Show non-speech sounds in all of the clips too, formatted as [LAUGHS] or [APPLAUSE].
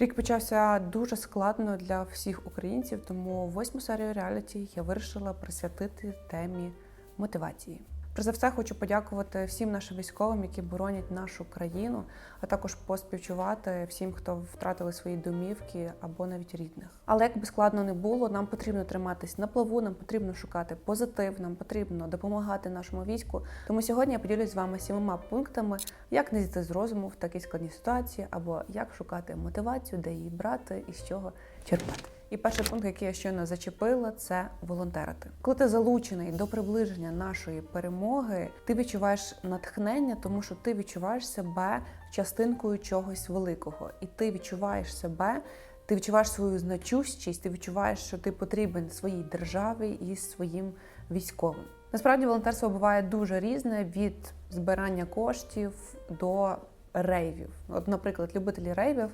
Рік почався дуже складно для всіх українців, тому восьму серію реаліті я вирішила присвятити темі мотивації. Про це все хочу подякувати всім нашим військовим, які боронять нашу країну, а також поспівчувати всім, хто втратили свої домівки або навіть рідних. Але як би складно не було, нам потрібно триматись на плаву, нам потрібно шукати позитив, нам потрібно допомагати нашому війську. Тому сьогодні я поділюсь з вами сімома пунктами, як не зійти з розуму в такій складній ситуації, або як шукати мотивацію, де її брати і з чого черпати. І перший пункт, який я щойно зачепила, це волонтерити. Коли ти залучений до приближення нашої перемоги, ти відчуваєш натхнення, тому що ти відчуваєш себе частинкою чогось великого, і ти відчуваєш себе. Ти відчуваєш свою значущість, ти відчуваєш, що ти потрібен своїй державі і своїм військовим. Насправді волонтерство буває дуже різне від збирання коштів до рейвів. От, наприклад, любителі рейвів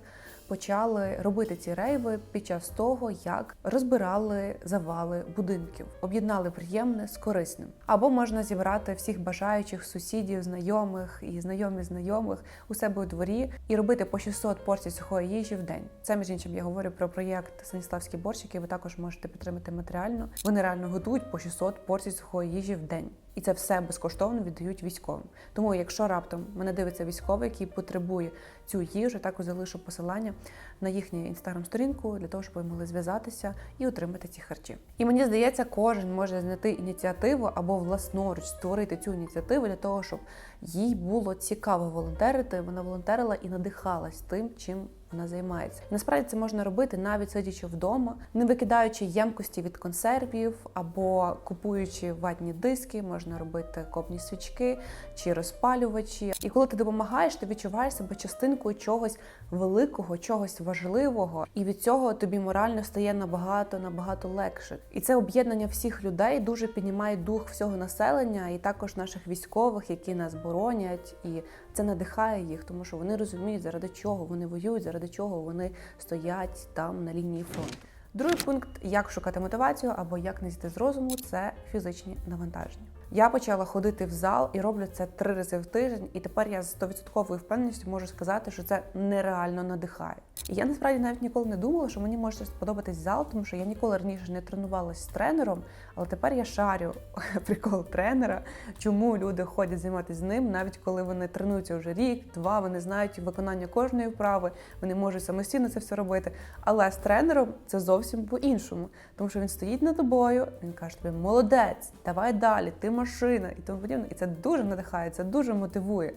почали робити ці рейви під час того, як розбирали завали будинків, об'єднали приємне з корисним. Або можна зібрати всіх бажаючих сусідів, знайомих і знайомі знайомих у себе у дворі і робити по 600 порцій сухої їжі в день. Це між іншим я говорю про проєкт Станіславський борщ, який ви також можете підтримати матеріально. Вони реально готують по 600 порцій сухої їжі в день. І це все безкоштовно віддають військовим. Тому, якщо раптом мене дивиться військовий, який потребує цю їжу, також залишу посилання на їхню інстаграм-сторінку для того, щоб ви могли зв'язатися і отримати ці харчі. І мені здається, кожен може знайти ініціативу або власноруч створити цю ініціативу для того, щоб їй було цікаво волонтерити. Вона волонтерила і надихалась тим, чим вона займається. Насправді це можна робити навіть сидячи вдома, не викидаючи ємкості від консервів або купуючи ватні диски, можна робити копні свічки чи розпалювачі. І коли ти допомагаєш, ти відчуваєш себе частинкою чогось великого, чогось важливого, і від цього тобі морально стає набагато набагато легше. І це об'єднання всіх людей дуже піднімає дух всього населення, і також наших військових, які нас боронять, і це надихає їх, тому що вони розуміють, заради чого вони воюють, заради чого вони стоять там на лінії фронту. Другий пункт, як шукати мотивацію або як не зійти з розуму, це фізичні навантаження. Я почала ходити в зал і роблю це три рази в тиждень, і тепер я з 100% впевненістю можу сказати, що це нереально надихає. І я насправді навіть ніколи не думала, що мені може сподобатись зал, тому що я ніколи раніше не тренувалася з тренером, але тепер я шарю [LAUGHS] прикол тренера, чому люди ходять займатися з ним, навіть коли вони тренуються вже рік, два, вони знають виконання кожної вправи, вони можуть самостійно це все робити. Але з тренером це зовсім по-іншому, тому що він стоїть над тобою, він каже тобі, молодець, давай далі, ти машина і тому подібне. І це дуже надихає, це дуже мотивує.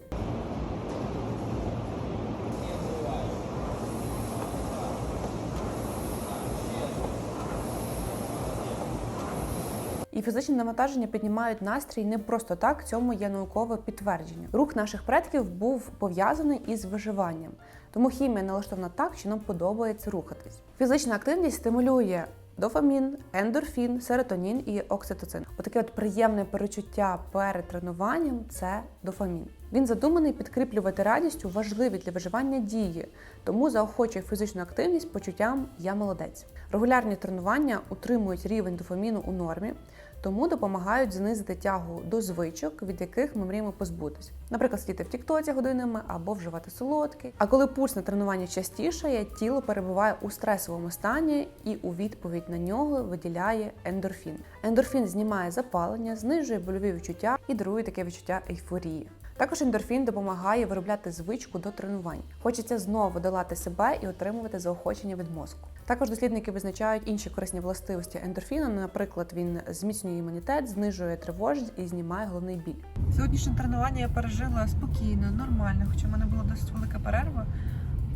І фізичні навантаження піднімають настрій не просто так. Цьому є наукове підтвердження. Рух наших предків був пов'язаний із виживанням, тому хімія налаштована так, що нам подобається рухатись. Фізична активність стимулює дофамін, ендорфін, серотонін і окситоцин. Отаке от приємне перечуття перед тренуванням це дофамін. Він задуманий підкріплювати радістю важливі для виживання дії, тому заохочує фізичну активність почуттям я молодець. Регулярні тренування утримують рівень дофаміну у нормі, тому допомагають знизити тягу до звичок, від яких ми мріємо позбутись. Наприклад, сидіти в тіктоці годинами або вживати солодкі. А коли пульс на тренуванні частішає, тіло перебуває у стресовому стані і у відповідь на нього виділяє ендорфін. Ендорфін знімає запалення, знижує больові відчуття і дарує таке відчуття ейфорії. Також ендорфін допомагає виробляти звичку до тренувань. Хочеться знову долати себе і отримувати заохочення від мозку. Також дослідники визначають інші корисні властивості ендорфіну. Наприклад, він зміцнює імунітет, знижує тривожність і знімає головний біль. Сьогоднішнє тренування я пережила спокійно, нормально, хоча в мене була досить велика перерва.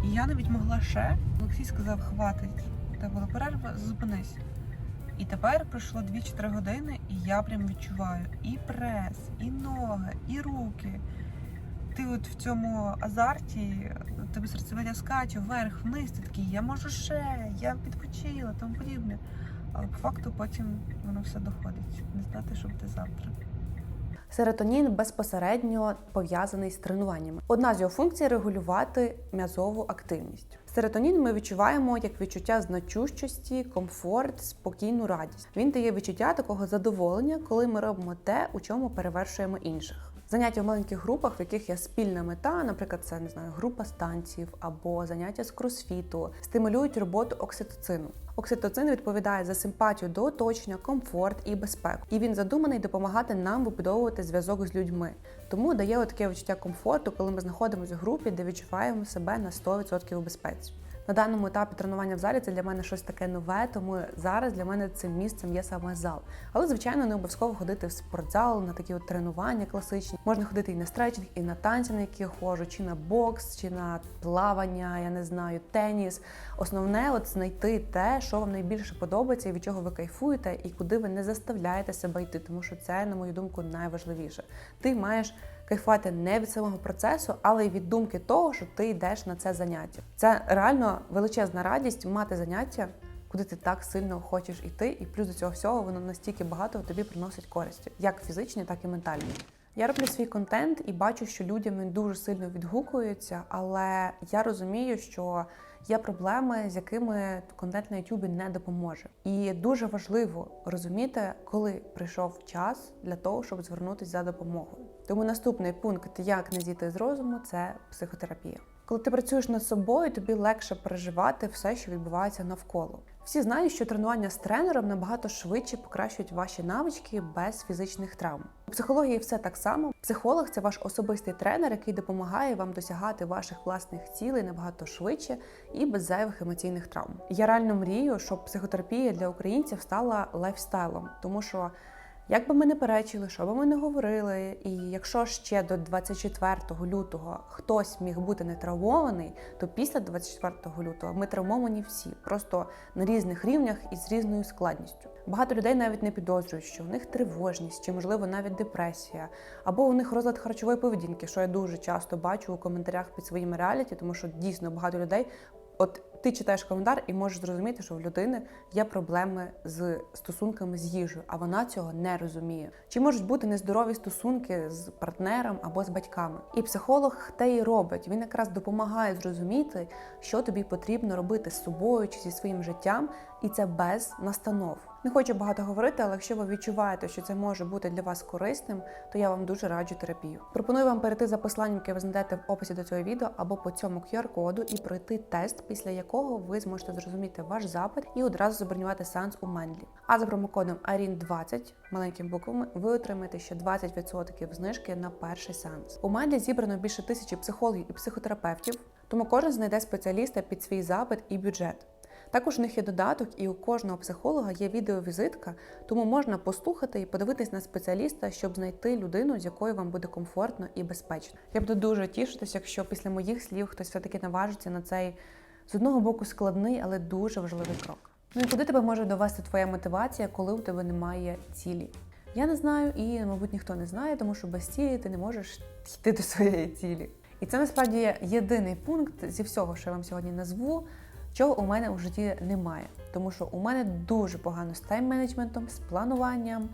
І я навіть могла ще. Олексій сказав, хватить, та була перерва, зупинись. І тепер пройшло 2-4 години, і я прям відчуваю і прес, і ноги, і руки. Ти от в цьому азарті, тобі серцевидя скаче вверх, вниз, ти такий, я можу ще, я підпочила, тому подібне. Але по факту потім воно все доходить. Не знати, що буде завтра. Серотонін безпосередньо пов'язаний з тренуваннями. Одна з його функцій регулювати м'язову активність. Серотонін ми відчуваємо як відчуття значущості, комфорт, спокійну радість. Він дає відчуття такого задоволення, коли ми робимо те, у чому перевершуємо інших. Заняття в маленьких групах, в яких є спільна мета, наприклад, це не знаю, група станців або заняття з кросфіту, стимулюють роботу окситоцину. Окситоцин відповідає за симпатію до оточення, комфорт і безпеку. І він задуманий допомагати нам вибудовувати зв'язок з людьми. Тому дає таке відчуття комфорту, коли ми знаходимося в групі, де відчуваємо себе на 100% у безпеці. На даному етапі тренування в залі це для мене щось таке нове, тому зараз для мене цим місцем є саме зал. Але звичайно не обов'язково ходити в спортзал на такі от тренування класичні. Можна ходити і на стретчинг, і на танці, на які я ходжу, чи на бокс, чи на плавання, я не знаю, теніс. Основне от знайти те, що вам найбільше подобається, і від чого ви кайфуєте, і куди ви не заставляєте себе йти, тому що це, на мою думку, найважливіше. Ти маєш кайфувати не від самого процесу, але й від думки того, що ти йдеш на це заняття. Це реально величезна радість мати заняття, куди ти так сильно хочеш йти, і плюс до цього всього воно настільки багато тобі приносить користі, як фізичні, так і ментальні. Я роблю свій контент і бачу, що людям він дуже сильно відгукується, але я розумію, що є проблеми, з якими контент на Ютубі не допоможе. І дуже важливо розуміти, коли прийшов час для того, щоб звернутися за допомогою. Тому наступний пункт, як не зійти з розуму, це психотерапія. Коли ти працюєш над собою, тобі легше переживати все, що відбувається навколо. Всі знають, що тренування з тренером набагато швидше покращують ваші навички без фізичних травм. У психології все так само. Психолог це ваш особистий тренер, який допомагає вам досягати ваших власних цілей набагато швидше і без зайвих емоційних травм. Я реально мрію, щоб психотерапія для українців стала лайфстайлом, тому що. Як би ми не перечили, що би ми не говорили, і якщо ще до 24 лютого хтось міг бути не травмований, то після 24 лютого ми травмовані всі, просто на різних рівнях і з різною складністю. Багато людей навіть не підозрюють, що у них тривожність чи, можливо, навіть депресія, або у них розлад харчової поведінки, що я дуже часто бачу у коментарях під своїми реаліті, тому що дійсно багато людей. От ти читаєш коментар і можеш зрозуміти, що в людини є проблеми з стосунками з їжею, а вона цього не розуміє. Чи можуть бути нездорові стосунки з партнером або з батьками? І психолог те і робить. Він якраз допомагає зрозуміти, що тобі потрібно робити з собою чи зі своїм життям, і це без настанов. Не хочу багато говорити, але якщо ви відчуваєте, що це може бути для вас корисним, то я вам дуже раджу терапію. Пропоную вам перейти за посланням, яке ви знайдете в описі до цього відео або по цьому QR-коду і пройти тест, після якого ви зможете зрозуміти ваш запит і одразу забронювати сеанс у Мендлі. А за промокодом ARIN20 маленькими буквами ви отримаєте ще 20% знижки на перший сеанс. У Мендлі зібрано більше тисячі психологів і психотерапевтів, тому кожен знайде спеціаліста під свій запит і бюджет. Також у них є додаток, і у кожного психолога є відеовізитка, тому можна послухати і подивитись на спеціаліста, щоб знайти людину, з якою вам буде комфортно і безпечно. Я буду дуже тішитися, якщо після моїх слів хтось все-таки наважиться на цей з одного боку складний, але дуже важливий крок. Ну і куди тебе може довести твоя мотивація, коли у тебе немає цілі? Я не знаю, і, мабуть, ніхто не знає, тому що без цілі ти не можеш йти до своєї цілі. І це насправді єдиний пункт зі всього, що я вам сьогодні назву, чого у мене у житті немає. Тому що у мене дуже погано з тайм-менеджментом, з плануванням.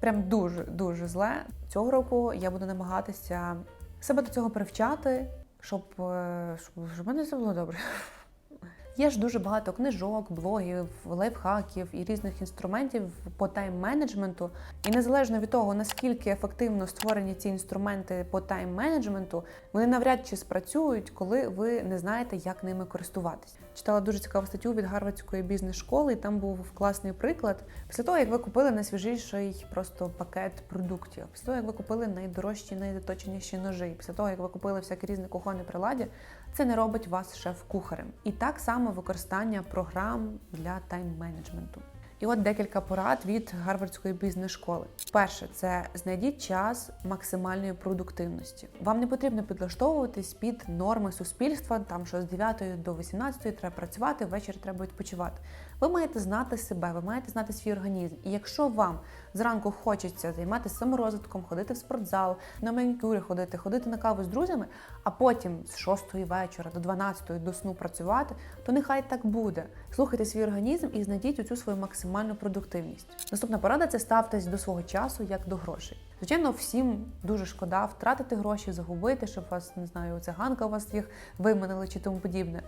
Прям дуже дуже зле. Цього року я буду намагатися себе до цього привчати, щоб, е, щоб в мене все було добре. [LAUGHS] Є ж дуже багато книжок, блогів, лайфхаків і різних інструментів по тайм-менеджменту. І незалежно від того, наскільки ефективно створені ці інструменти по тайм-менеджменту, вони навряд чи спрацюють, коли ви не знаєте, як ними користуватись. Читала дуже цікаву статтю від Гарвардської бізнес-школи, і там був класний приклад. Після того, як ви купили найсвіжіший просто пакет продуктів, після того, як ви купили найдорожчі, найзаточеніші ножі, після того, як ви купили всякі різні кухонні приладі, це не робить вас шеф-кухарем. І так само використання програм для тайм-менеджменту. І от декілька порад від Гарвардської бізнес-школи. Перше, це знайдіть час максимальної продуктивності. Вам не потрібно підлаштовуватись під норми суспільства, там що з 9 до 18 треба працювати, ввечері треба відпочивати. Ви маєте знати себе, ви маєте знати свій організм. І якщо вам зранку хочеться займатися саморозвитком, ходити в спортзал, на манікюри ходити, ходити на каву з друзями, а потім з 6 вечора до 12 до сну працювати, то нехай так буде. Слухайте свій організм і знайдіть оцю свою максимальну продуктивність. Наступна порада це ставтесь до свого часу як до грошей. Звичайно, всім дуже шкода втратити гроші, загубити, щоб вас не знаю, циганка у вас їх виманили чи тому подібне.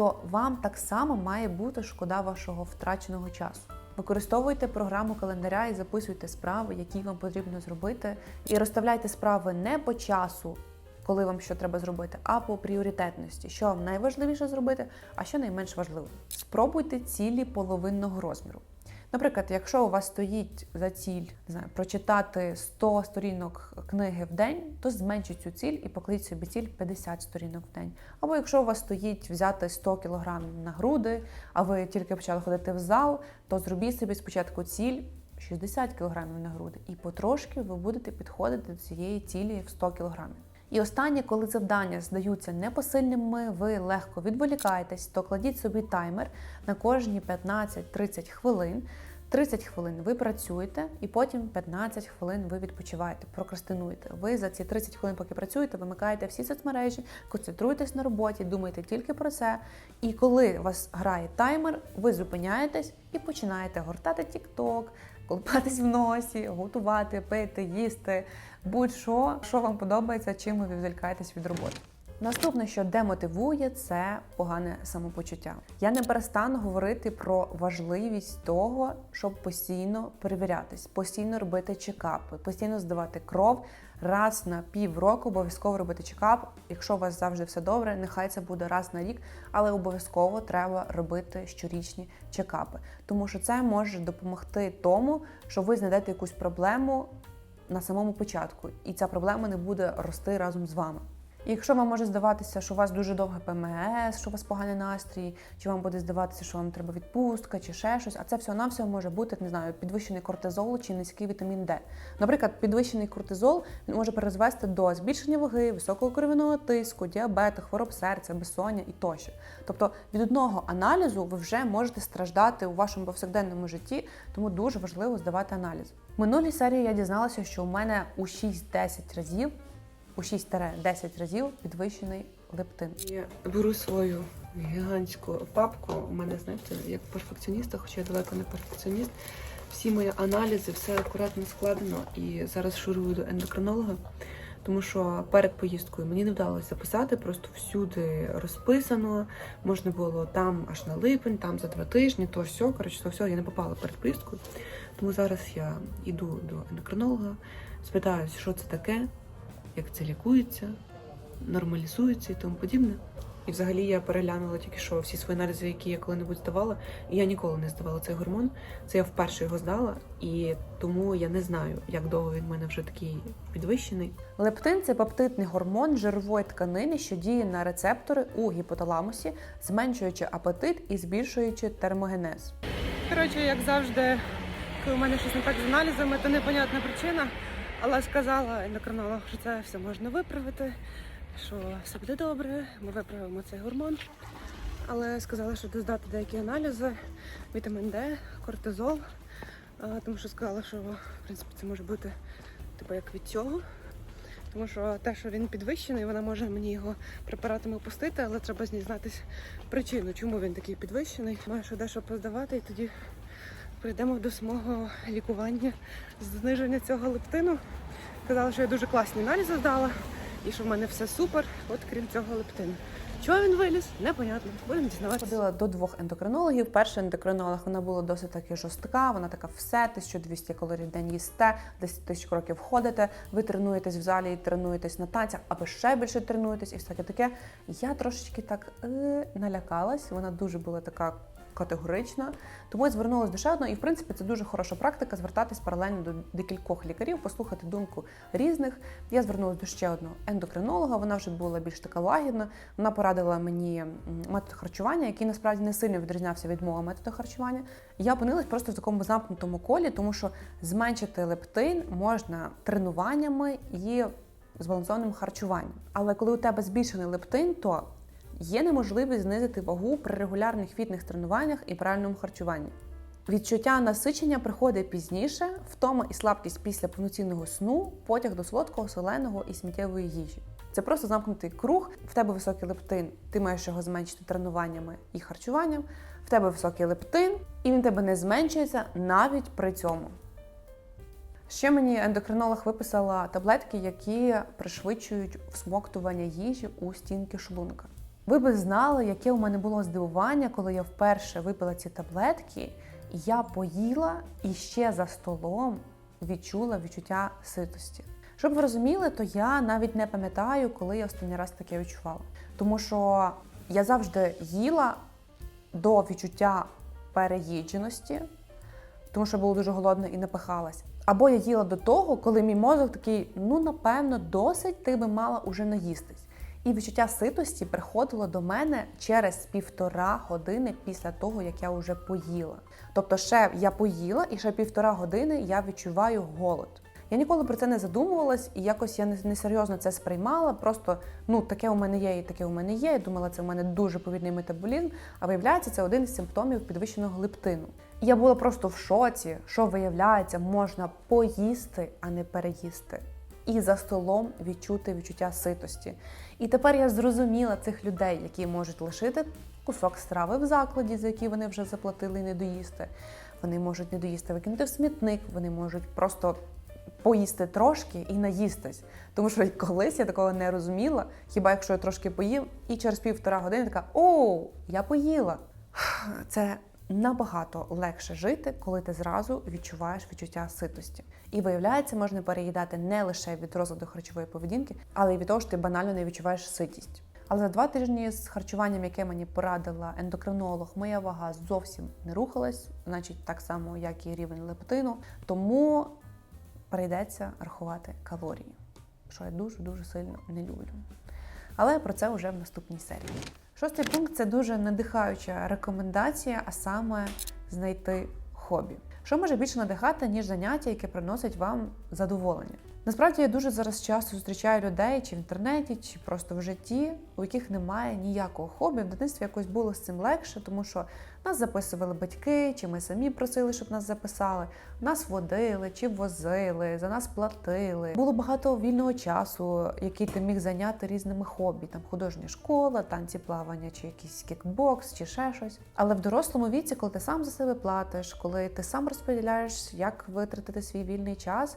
То вам так само має бути шкода вашого втраченого часу. Використовуйте програму календаря і записуйте справи, які вам потрібно зробити, і розставляйте справи не по часу, коли вам що треба зробити, а по пріоритетності, що вам найважливіше зробити, а що найменш важливо. Спробуйте цілі половинного розміру. Наприклад, якщо у вас стоїть за ціль не знаю, прочитати 100 сторінок книги в день, то зменшіть цю ціль і покладіть собі ціль 50 сторінок в день. Або якщо у вас стоїть взяти 100 кілограмів на груди, а ви тільки почали ходити в зал, то зробіть собі спочатку ціль 60 кілограмів на груди, і потрошки ви будете підходити до цієї цілі в 100 кілограмів. І останнє, коли завдання здаються непосильними, ви легко відволікаєтесь, то кладіть собі таймер на кожні 15-30 хвилин. 30 хвилин ви працюєте, і потім 15 хвилин ви відпочиваєте, прокрастинуєте. Ви за ці 30 хвилин, поки працюєте, вимикаєте всі соцмережі, концентруєтесь на роботі, думаєте тільки про це. І коли вас грає таймер, ви зупиняєтесь і починаєте гортати TikTok, колупатись в носі, готувати, пити, їсти, будь-що, що вам подобається, чим ви відволікаєтесь від роботи. Наступне, що демотивує, це погане самопочуття. Я не перестану говорити про важливість того, щоб постійно перевірятись, постійно робити чекапи, постійно здавати кров. Раз на півроку обов'язково робити чекап. Якщо у вас завжди все добре, нехай це буде раз на рік, але обов'язково треба робити щорічні чекапи, тому що це може допомогти тому, що ви знайдете якусь проблему на самому початку, і ця проблема не буде рости разом з вами. Якщо вам може здаватися, що у вас дуже довге ПМС, що у вас поганий настрій, чи вам буде здаватися, що вам треба відпустка, чи ще щось, а це все навсього може бути не знаю, підвищений кортизол чи низький вітамін Д. Наприклад, підвищений кортизол може призвести до збільшення ваги, високого кров'яного тиску, діабету, хвороб серця, безсоння і тощо. Тобто від одного аналізу ви вже можете страждати у вашому повсякденному житті, тому дуже важливо здавати аналіз. В минулій серії я дізналася, що у мене у 6-10 разів у 6-10 разів підвищений лептин. Я беру свою гігантську папку. У мене, знаєте, як перфекціоніста, хоча я далеко не перфекціоніст. Всі мої аналізи, все акуратно складено. І зараз шурую до ендокринолога, тому що перед поїздкою мені не вдалося записати, просто всюди розписано. Можна було там аж на липень, там за два тижні, то все. Коротше, то все, я не попала перед поїздкою. Тому зараз я йду до ендокринолога, спитаюсь, що це таке, як це лікується, нормалізується і тому подібне. І взагалі я переглянула тільки що всі свої аналізи, які я коли-небудь здавала. І я ніколи не здавала цей гормон. Це я вперше його здала, і тому я не знаю, як довго він в мене вже такий підвищений. Лептин це пептидний гормон жирової тканини, що діє на рецептори у гіпоталамусі, зменшуючи апетит і збільшуючи термогенез. Коротше, як завжди, коли у мене щось не так з аналізами, то непонятна причина. Але сказала ендокринолог, що це все можна виправити, що все буде добре, ми виправимо цей гормон. Але сказала, що доздати деякі аналізи, вітамін Д, кортизол, тому що сказала, що в принципі це може бути типу як від цього. Тому що те, що він підвищений, вона може мені його препаратами опустити, але треба дізнатися причину, чому він такий підвищений. Маю ще дещо поздавати і тоді прийдемо до самого лікування зниження цього лептину. Казала, що я дуже класні аналізи здала і що в мене все супер, от крім цього лептину. Чого він виліз? Непонятно. Будемо дізнаватися. Ходила до двох ендокринологів. Перша ендокринолог вона була досить таки жорстка. Вона така все, 1200 калорій в день їсте, 10 тисяч кроків ходите. Ви тренуєтесь в залі тренуєтесь на танцях, або ще більше тренуєтесь і всяке таке. Я трошечки так е, налякалась. Вона дуже була така. Категорична, тому я звернулася до ще одного, і в принципі це дуже хороша практика звертатись паралельно до декількох лікарів, послухати думку різних. Я звернулася до ще одного ендокринолога. Вона вже була більш така лагідна. Вона порадила мені метод харчування, який насправді не сильно відрізнявся від мого методу харчування. Я опинилась просто в такому замкнутому колі, тому що зменшити лептин можна тренуваннями і збалансованим харчуванням. Але коли у тебе збільшений лептин, то є неможливість знизити вагу при регулярних фітних тренуваннях і правильному харчуванні. Відчуття насичення приходить пізніше, втома і слабкість після повноцінного сну, потяг до солодкого, соленого і сміттєвої їжі. Це просто замкнутий круг. В тебе високий лептин, ти маєш його зменшити тренуваннями і харчуванням. В тебе високий лептин, і він тебе не зменшується навіть при цьому. Ще мені ендокринолог виписала таблетки, які пришвидшують всмоктування їжі у стінки шлунка. Ви би знали, яке у мене було здивування, коли я вперше випила ці таблетки, і я поїла і ще за столом відчула відчуття ситості. Щоб ви розуміли, то я навіть не пам'ятаю, коли я останній раз таке відчувала. Тому що я завжди їла до відчуття переїдженості, тому що було дуже голодно і напихалась. Або я їла до того, коли мій мозок такий, ну напевно, досить ти би мала уже наїстись. І відчуття ситості приходило до мене через півтора години після того, як я вже поїла. Тобто, ще я поїла, і ще півтора години я відчуваю голод. Я ніколи про це не задумувалась, і якось я не- несерйозно це сприймала. Просто ну таке у мене є, і таке у мене є. Я думала, це у мене дуже повільний метаболізм. А виявляється, це один із симптомів підвищеного лептину. Я була просто в шоці, що виявляється, можна поїсти, а не переїсти. І за столом відчути відчуття ситості. І тепер я зрозуміла цих людей, які можуть лишити кусок страви в закладі, за який вони вже заплатили і не доїсти. Вони можуть не доїсти, викинути в смітник, вони можуть просто поїсти трошки і наїстись. Тому що колись я такого не розуміла. Хіба якщо я трошки поїв, і через півтора години така о, я поїла. Це набагато легше жити, коли ти зразу відчуваєш відчуття ситості. І виявляється, можна переїдати не лише від розладу харчової поведінки, але й від того, що ти банально не відчуваєш ситість. Але за два тижні з харчуванням, яке мені порадила ендокринолог, моя вага зовсім не рухалась, значить так само, як і рівень лептину. Тому прийдеться рахувати калорії, що я дуже дуже сильно не люблю. Але про це вже в наступній серії. Шостий пункт це дуже надихаюча рекомендація, а саме знайти хобі. Що може більше надихати, ніж заняття, яке приносить вам задоволення? Насправді я дуже зараз часто зустрічаю людей чи в інтернеті, чи просто в житті, у яких немає ніякого хобі. В дитинстві якось було з цим легше, тому що нас записували батьки, чи ми самі просили, щоб нас записали. Нас водили чи возили, за нас платили. Було багато вільного часу, який ти міг зайняти різними хобі, там художня школа, танці, плавання, чи якийсь кікбокс, чи ще щось. Але в дорослому віці, коли ти сам за себе платиш, коли ти сам розподіляєш, як витратити свій вільний час,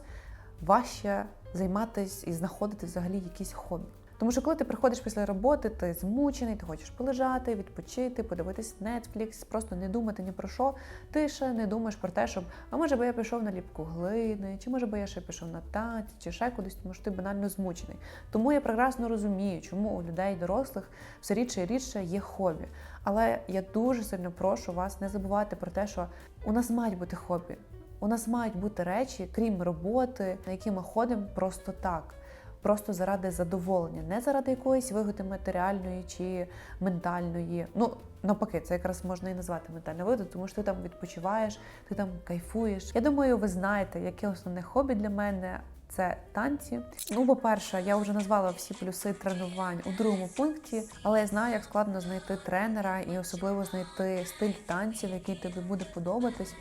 важче займатися і знаходити взагалі якісь хобі. Тому що коли ти приходиш після роботи, ти змучений, ти хочеш полежати, відпочити, подивитись Netflix, просто не думати ні про що. Ти ще не думаєш про те, щоб а може би я пішов на ліпку глини, чи може би я ще пішов на танці, чи ще кудись, тому що ти банально змучений. Тому я прекрасно розумію, чому у людей дорослих все рідше і рідше є хобі. Але я дуже сильно прошу вас не забувати про те, що у нас мають бути хобі. У нас мають бути речі, крім роботи, на які ми ходимо просто так, просто заради задоволення, не заради якоїсь вигоди матеріальної чи ментальної. Ну навпаки, це якраз можна і назвати ментальною вигодою, тому що ти там відпочиваєш, ти там кайфуєш. Я думаю, ви знаєте, яке основне хобі для мене. Це танці. Ну, по-перше, я вже назвала всі плюси тренувань у другому пункті, але я знаю, як складно знайти тренера і особливо знайти стиль танців, який тобі буде подобатись,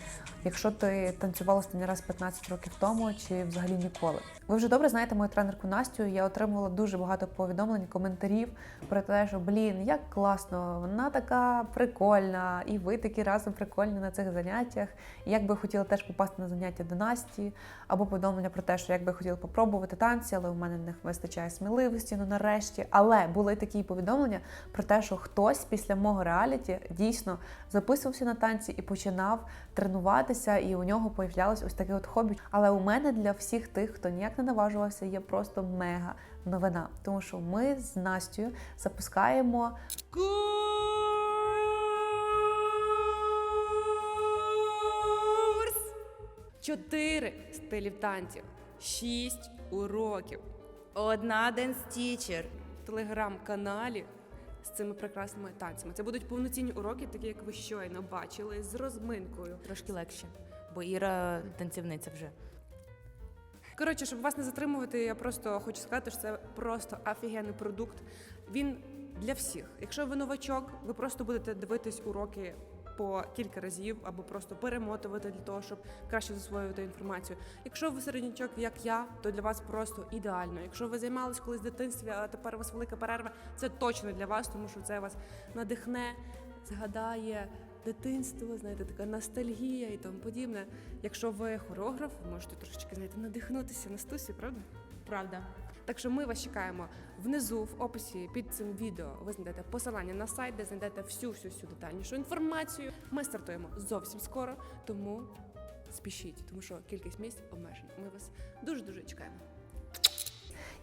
якщо ти танцювала останній раз 15 років тому чи взагалі ніколи. Ви вже добре знаєте мою тренерку Настю. Я отримувала дуже багато повідомлень, коментарів про те, що блін, як класно, вона така прикольна, і ви такі разом прикольні на цих заняттях. Як би хотіла теж попасти на заняття до Насті, або повідомлення про те, що як би хотіла попробувати танці, але у мене не вистачає сміливості, ну нарешті. Але були такі повідомлення про те, що хтось після мого реаліті дійсно записувався на танці і починав тренуватися, і у нього появлялось ось таке от хобі. Але у мене для всіх тих, хто ніяк не наважувався, є просто мега новина. Тому що ми з Настю запускаємо Чотири стилів танців, шість уроків, одна денс-тічер в телеграм-каналі з цими прекрасними танцями. Це будуть повноцінні уроки, такі як ви щойно бачили, з розминкою. Трошки легше, бо Іра танцівниця вже. Коротше, щоб вас не затримувати, я просто хочу сказати, що це просто офігенний продукт. Він для всіх. Якщо ви новачок, ви просто будете дивитись уроки по кілька разів або просто перемотувати для того, щоб краще засвоювати інформацію. Якщо ви середнячок, як я, то для вас просто ідеально. Якщо ви займались колись в дитинстві, а тепер у вас велика перерва, це точно для вас, тому що це вас надихне, згадає дитинство, знаєте, така ностальгія і тому подібне. Якщо ви хореограф, можете трошечки знаєте, надихнутися на стусі, правда? Правда. Так що ми вас чекаємо внизу в описі під цим відео. Ви знайдете посилання на сайт, де знайдете всю всю всю детальнішу інформацію. Ми стартуємо зовсім скоро, тому спішіть, тому що кількість місць обмежена. Ми вас дуже дуже чекаємо.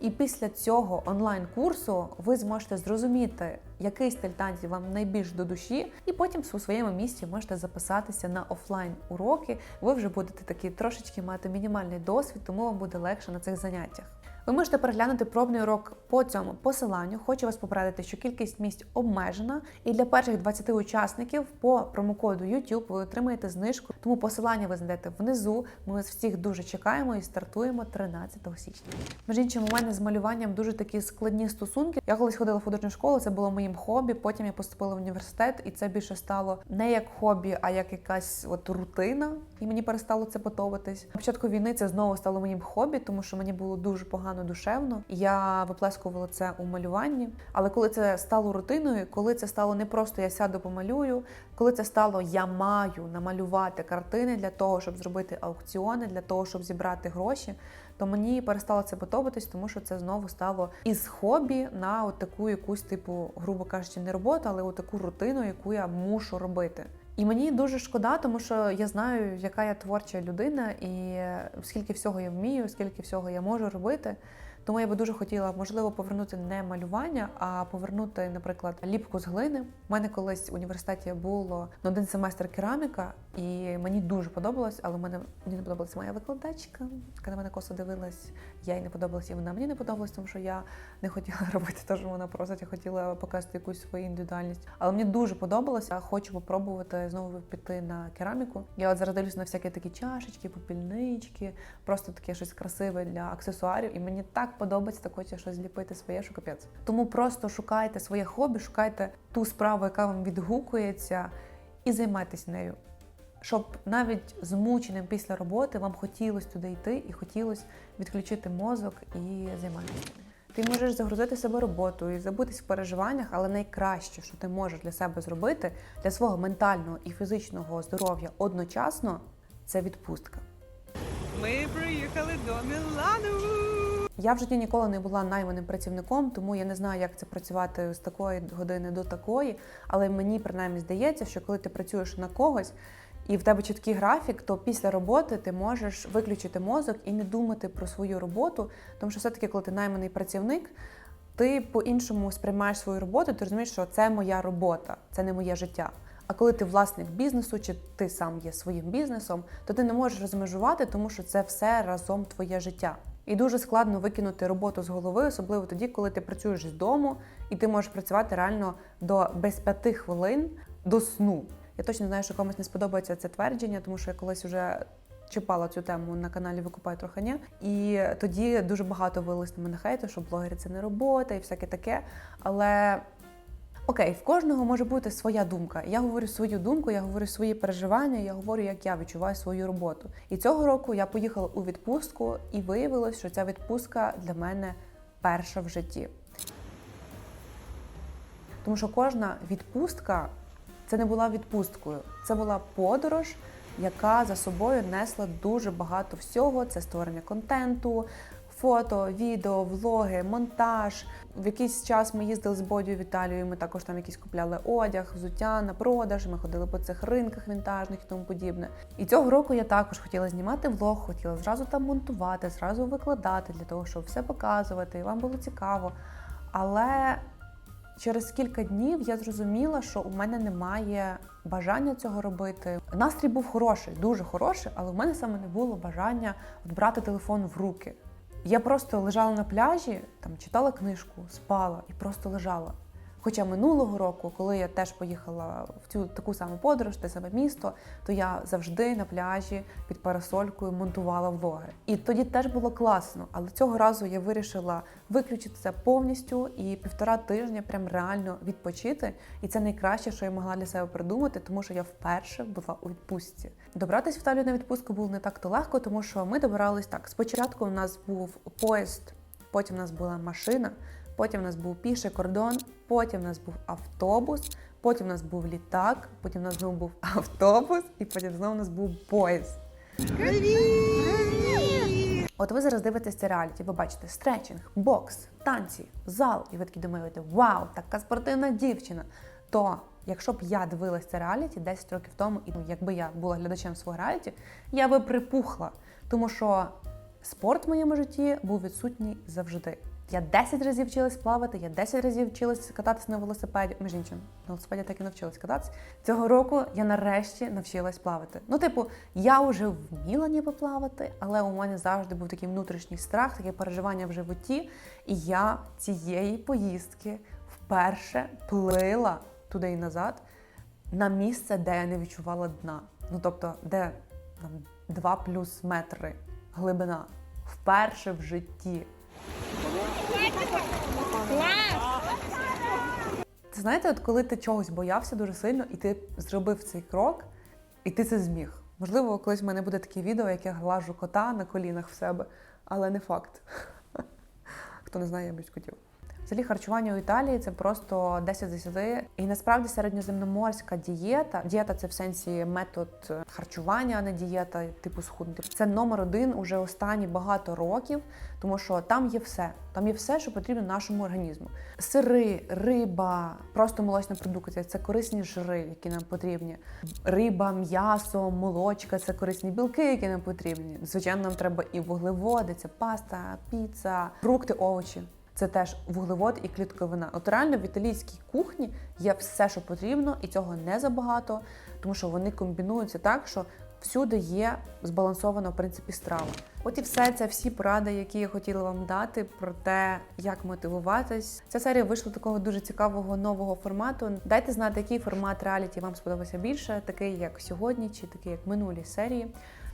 І після цього онлайн-курсу ви зможете зрозуміти, який стиль танців вам найбільш до душі, і потім у своєму місті можете записатися на офлайн уроки. Ви вже будете такі трошечки мати мінімальний досвід, тому вам буде легше на цих заняттях. Ви можете переглянути пробний урок по цьому посиланню. Хочу вас попередити, що кількість місць обмежена, і для перших 20 учасників по промокоду YouTube ви отримаєте знижку. Тому посилання ви знайдете внизу. Ми вас всіх дуже чекаємо і стартуємо 13 січня. Між іншим, у мене з малюванням дуже такі складні стосунки. Я колись ходила в художню школу, це було моїм хобі. Потім я поступила в університет, і це більше стало не як хобі, а як якась от рутина, і мені перестало це подобатись. На початку війни це знову стало моїм хобі, тому що мені було дуже погано душевно. Я виплескувала це у малюванні. Але коли це стало рутиною, коли це стало не просто я сяду помалюю, коли це стало я маю намалювати картини для того, щоб зробити аукціони, для того, щоб зібрати гроші, то мені перестало це подобатись, тому що це знову стало із хобі на от таку якусь типу, грубо кажучи, не роботу, але от таку рутину, яку я мушу робити. І мені дуже шкода, тому що я знаю, яка я творча людина, і скільки всього я вмію, скільки всього я можу робити. Тому я би дуже хотіла, можливо, повернути не малювання, а повернути, наприклад, ліпку з глини. У мене колись в університеті було на один семестр кераміка, і мені дуже подобалось, але мене мені не подобалася моя викладачка, яка на мене косо дивилась. Я їй не подобалась, і вона мені не подобалась, тому що я не хотіла [LAUGHS] робити те, що вона просить, я хотіла показати якусь свою індивідуальність. Але мені дуже подобалося. Хочу попробувати знову піти на кераміку. Я от зараз дивлюся на всякі такі чашечки, попільнички, просто таке щось красиве для аксесуарів. І мені так подобається так хоче щось зліпити своє, що капець. Тому просто шукайте своє хобі, шукайте ту справу, яка вам відгукується, і займайтесь нею. Щоб навіть змученим після роботи вам хотілося туди йти і хотілося відключити мозок і займатися. Ти можеш загрузити себе роботою і забутись в переживаннях, але найкраще, що ти можеш для себе зробити для свого ментального і фізичного здоров'я одночасно, це відпустка. Ми приїхали до Мілану. Я в житті ніколи не була найманим працівником, тому я не знаю, як це працювати з такої години до такої. Але мені принаймні здається, що коли ти працюєш на когось і в тебе чіткий графік, то після роботи ти можеш виключити мозок і не думати про свою роботу. Тому що все-таки, коли ти найманий працівник, ти по-іншому сприймаєш свою роботу, ти розумієш, що це моя робота, це не моє життя. А коли ти власник бізнесу, чи ти сам є своїм бізнесом, то ти не можеш розмежувати, тому що це все разом твоє життя. І дуже складно викинути роботу з голови, особливо тоді, коли ти працюєш з дому, і ти можеш працювати реально до без п'яти хвилин до сну. Я точно знаю, що комусь не сподобається це твердження, тому що я колись вже чіпала цю тему на каналі Викупай Троханя. І тоді дуже багато вилилось на хейту, що блогери це не робота і всяке таке. Але Окей, в кожного може бути своя думка. Я говорю свою думку, я говорю свої переживання, я говорю, як я відчуваю свою роботу. І цього року я поїхала у відпустку, і виявилось, що ця відпустка для мене перша в житті. Тому що кожна відпустка це не була відпусткою, це була подорож, яка за собою несла дуже багато всього. Це створення контенту, фото, відео, влоги, монтаж. В якийсь час ми їздили з Бодю в Італію. Ми також там якісь купляли одяг, взуття на продаж. Ми ходили по цих ринках вінтажних і тому подібне. І цього року я також хотіла знімати влог, хотіла зразу там монтувати, зразу викладати для того, щоб все показувати, і вам було цікаво. Але через кілька днів я зрозуміла, що у мене немає бажання цього робити. Настрій був хороший, дуже хороший, але в мене саме не було бажання брати телефон в руки. Я просто лежала на пляжі, там читала книжку, спала і просто лежала. Хоча минулого року, коли я теж поїхала в цю таку саму подорож, те саме місто, то я завжди на пляжі під парасолькою монтувала влоги. І тоді теж було класно, але цього разу я вирішила виключити це повністю і півтора тижня прям реально відпочити. І це найкраще, що я могла для себе придумати, тому що я вперше була у відпустці. Добратися в Італію на відпустку було не так то легко, тому що ми добирались так. Спочатку у нас був поїзд, потім у нас була машина. Потім у нас був піший кордон, потім у нас був автобус, потім у нас був літак, потім у нас знову був автобус, і потім знову у нас був поїзд. От ви зараз дивитесь це реаліті, ви бачите стретчинг, бокс, танці, зал, і ви такі думаєте, вау, така спортивна дівчина. То якщо б я дивилась це реаліті 10 років тому, і ну, якби я була глядачем свого реаліті, я би припухла. Тому що спорт в моєму житті був відсутній завжди. Я 10 разів вчилась плавати, я 10 разів вчилась кататися на велосипеді. Між іншим, на велосипеді так і навчилась кататися. Цього року я нарешті навчилась плавати. Ну, типу, я вже вміла ніби плавати, але у мене завжди був такий внутрішній страх, таке переживання в животі. І я цієї поїздки вперше плила туди і назад на місце, де я не відчувала дна. Ну тобто, де там 2 плюс метри глибина. Вперше в житті. Ти знаєте, от коли ти чогось боявся дуже сильно, і ти зробив цей крок, і ти це зміг. Можливо, колись в мене буде таке відео, як я глажу кота на колінах в себе, але не факт. [LAUGHS] Хто не знає, я б хотів. Взагалі харчування у Італії це просто 10 з 10. І насправді середньоземноморська дієта. Дієта це в сенсі метод е, харчування, а не дієта, типу схуднути. Це номер один уже останні багато років, тому що там є все. Там є все, що потрібно нашому організму. Сири, риба, просто молочна продукція це корисні жири, які нам потрібні. Риба, м'ясо, молочка це корисні білки, які нам потрібні. Звичайно, нам треба і вуглеводи, це паста, піца, фрукти, овочі. Це теж вуглевод і клітковина. От реально в італійській кухні є все, що потрібно, і цього не забагато, тому що вони комбінуються так, що всюди є збалансована в принципі страва. От і все це всі поради, які я хотіла вам дати про те, як мотивуватись. Ця серія вийшла такого дуже цікавого нового формату. Дайте знати, який формат реаліті вам сподобався більше, такий як сьогодні, чи такий як минулі серії.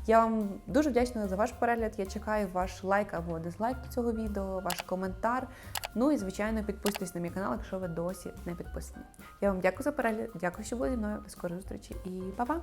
Я вам дуже вдячна за ваш перегляд. Я чекаю ваш лайк або дизлайк до цього відео, ваш коментар. Ну і звичайно, підписуйтесь на мій канал, якщо ви досі не підписані. Я вам дякую за перегляд, дякую, що були зі мною. До скорої зустрічі і па-па!